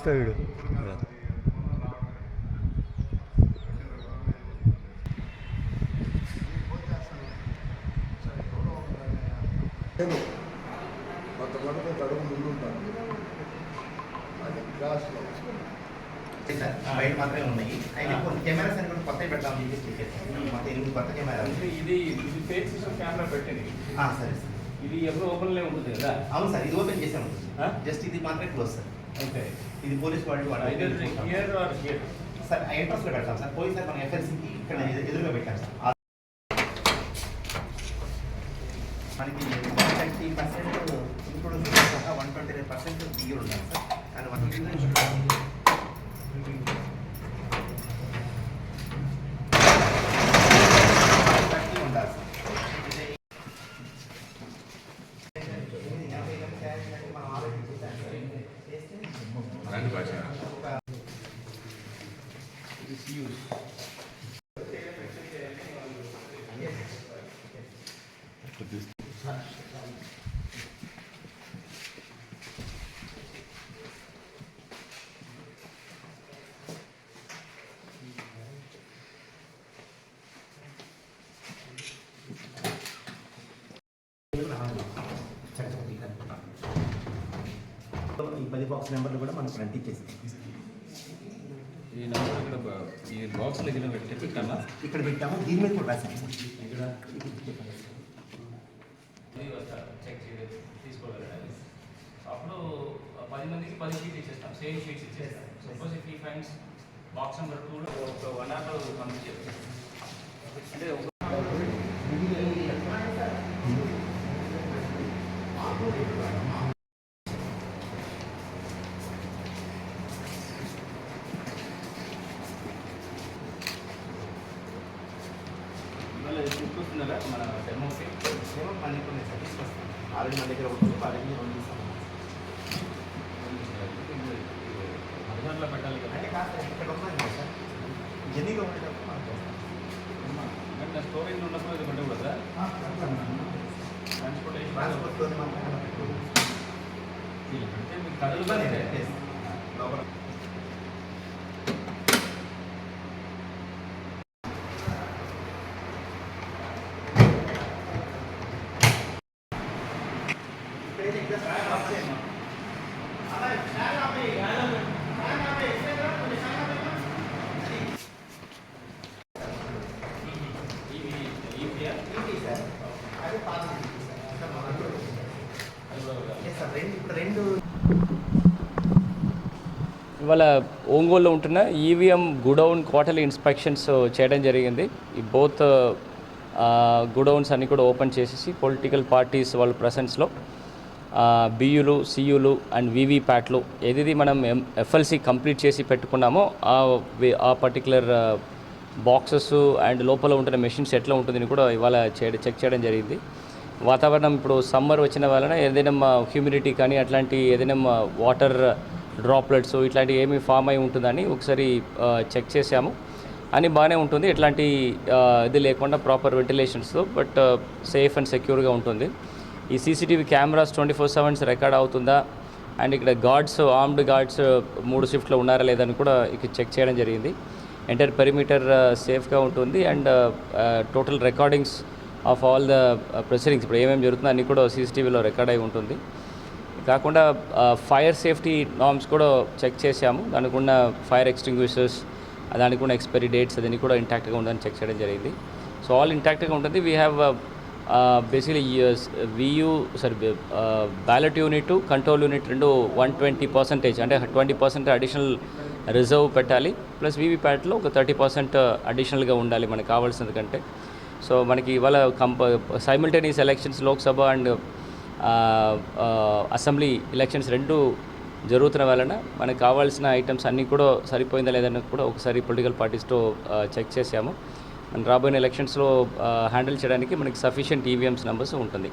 చూపిస్తా వీడు కొంతమంది తడుగు ముందుంటారు అది క్లాస్లో బయట మాత్రమే ఉన్నాయి అయితే కొన్ని కెమెరాస్ అని కూడా కొత్తవి పెడతాం చెప్పేసి చెప్పేసి మొత్తం కొత్త అంటే ఇది ఇది ఫేస్ కెమెరా పెట్టండి సరే సార్ ఇది ఎప్పుడు ఓపెన్లే ఉంటుంది కదా? అవును సార్ ఇది ఓపెన్ చేసాము? జస్ట్ ఇది మాత్రమే క్లోజ్ సార్. ఓకే. ఇది పోలీస్ వాళ్ళు హియర్ ఆర్ హియర్ సార్ పెడతాం సార్. పోయి సార్ మనం ఎఫ్ఎల్సీకి ఇక్కడ ఎదు- ఎదురుగా పెట్టాం సార్. మనకి వన్ ట్వంటీ పర్సెంట్ ఇంక్లూడింగ్ సహా వన్ ట్వంటీ నైన్ పర్సెంట్ బియ్యం ఉండాలి సార్. కానీ వన్ ఉండాలి సార్ మనం ఆలోచించాం ఈ పది బాక్స్ నెంబర్లు కూడా మనం ప్రింట్ ఇచ్చేసాం ఈ నెంబర్ ఇక్కడ ఈ బాక్స్ దగ్గర పెట్టి పెట్టాలా? ఇక్కడ పెట్టాము. దీని మీద కూడా రాసాము సార్. ఇక్కడ చెక్ చేయలేదు. తీసుకోగలరా అప్పుడు పది మందికి పది షీట్ ఇచ్చేస్తాం. సేమ్ షీట్స్ ఇచ్చేస్తాం. సపోజ్ ఇఫ్ ఈ ఫైన్స్ బాక్స్ నెంబర్ టూ ఒక వన్ అవర్ పంపించేస్తాం అంటే ఒక ఇవాళ చూపిస్తున్నారా మన డెమోకి. ఏమో మన దగ్గర ఉన్నాయి సార్ తీసుకొస్తాం ఆల్రెడీ మన దగ్గర ఉంటుంది ఆల్రెడీ రెండు తీస్తాం అందుబాటులో పెట్టాలి కదా. అంటే కాదు సార్ ఇక్కడ ఉన్నది కదా సార్. జర్నీలో ఉండేటప్పుడు మనం చేస్తాం అంటే స్టోరేజ్ ఉన్నప్పుడు ఇది పెట్టకూడదా? Transportation transport. అంటే మీకు. లేదు. లోపల ఇక్కడైతే ఇంకా స్టార్ట్ అవుతుంది. ఇవి ఈపీఆర్ ఏంటి సార్? అది పాత ఉంది సార్. ఇంకా మనకు లేదు సార్, రెండు ఇప్పుడు రెండు ఇవాళ ఒంగోలులో ఉంటున్న ఈవీఎం గుడౌన్ క్వార్టర్లీ ఇన్స్పెక్షన్స్ చేయడం జరిగింది. ఈ బోత్ గుడౌన్స్ అన్నీ కూడా ఓపెన్ చేసేసి పొలిటికల్ పార్టీస్ వాళ్ళ ప్రసెన్స్లో బియులు సియులు అండ్ వీవీప్యాట్లు ఏది మనం ఎం ఎఫ్ఎల్సి కంప్లీట్ చేసి పెట్టుకున్నామో ఆ ఆ పర్టికులర్ బాక్సెస్ అండ్ లోపల ఉంటున్న మెషిన్స్ ఎట్లా ఉంటుందని కూడా ఇవాళ చేయడం చెక్ చేయడం జరిగింది. వాతావరణం ఇప్పుడు సమ్మర్ వచ్చిన వలన ఏదైనా హ్యూమిడిటీ కానీ అట్లాంటి ఏదైనా వాటర్ డ్రాప్లెట్స్ ఇట్లాంటివి ఏమి ఫామ్ అయి ఉంటుందని ఒకసారి చెక్ చేసాము అని బాగానే ఉంటుంది. ఎట్లాంటి ఇది లేకుండా ప్రాపర్ వెంటిలేషన్స్తో బట్ సేఫ్ అండ్ సెక్యూర్గా ఉంటుంది. ఈ CCTV cameras twenty four sevens record అవుతుందా? అండ్ ఇక్కడ గార్డ్స్ ఆర్మ్డ్ గార్డ్స్ మూడు షిఫ్ట్లో ఉన్నారా లేదని కూడా ఇక్కడ చెక్ చేయడం జరిగింది. ఎంటర్ పెరిమీటర్ సేఫ్గా ఉంటుంది. And total recordings of all the proceedings ఇప్పుడు ఏమేమి జరుగుతుందో అన్నీ కూడా సీసీటీవీలో రికార్డ్ అయి ఉంటుంది. కాకుండా ఫైర్ సేఫ్టీ నార్మ్స్ కూడా చెక్ చేశాము. దానికి ఉన్న ఫైర్ ఎక్స్టింగ్విషర్స్ దానికి ఉన్న ఎక్స్పైరీ డేట్స్ అదన్నీ కూడా ఇంటాక్ట్గా ఉందని చెక్ చేయడం జరిగింది. సో ఆల్ ఇంటాక్ట్గా ఉంటుంది. We have basically view sorry ballot unit control unit రెండు వన్ ట్వంటీ పర్సెంటేజ్ అంటే ట్వంటీ పర్సెంట్ అడిషనల్ రిజర్వ్ పెట్టాలి. ప్లస్ వీవీప్యాట్లో ఒక థర్టీ పర్సెంట్ అడిషనల్గా ఉండాలి మనకు కావాల్సినది కంటే. సో మనకి ఇవాళ కంప simultaneous elections Lok Sabha and assembly elections రెండు జరుగుతున్న వలన మనకు కావాల్సిన ఐటమ్స్ అన్నీ కూడా సరిపోయిందా లేదని కూడా ఒకసారి పొలిటికల్ పార్టీస్తో చెక్ చేసాము రాబోయే ఎలక్షన్స్లో హ్యాండిల్ చేయడానికి మనకి సఫిషియంట్ ఈవీఎంస్ నెంబర్స్ ఉంటుంది.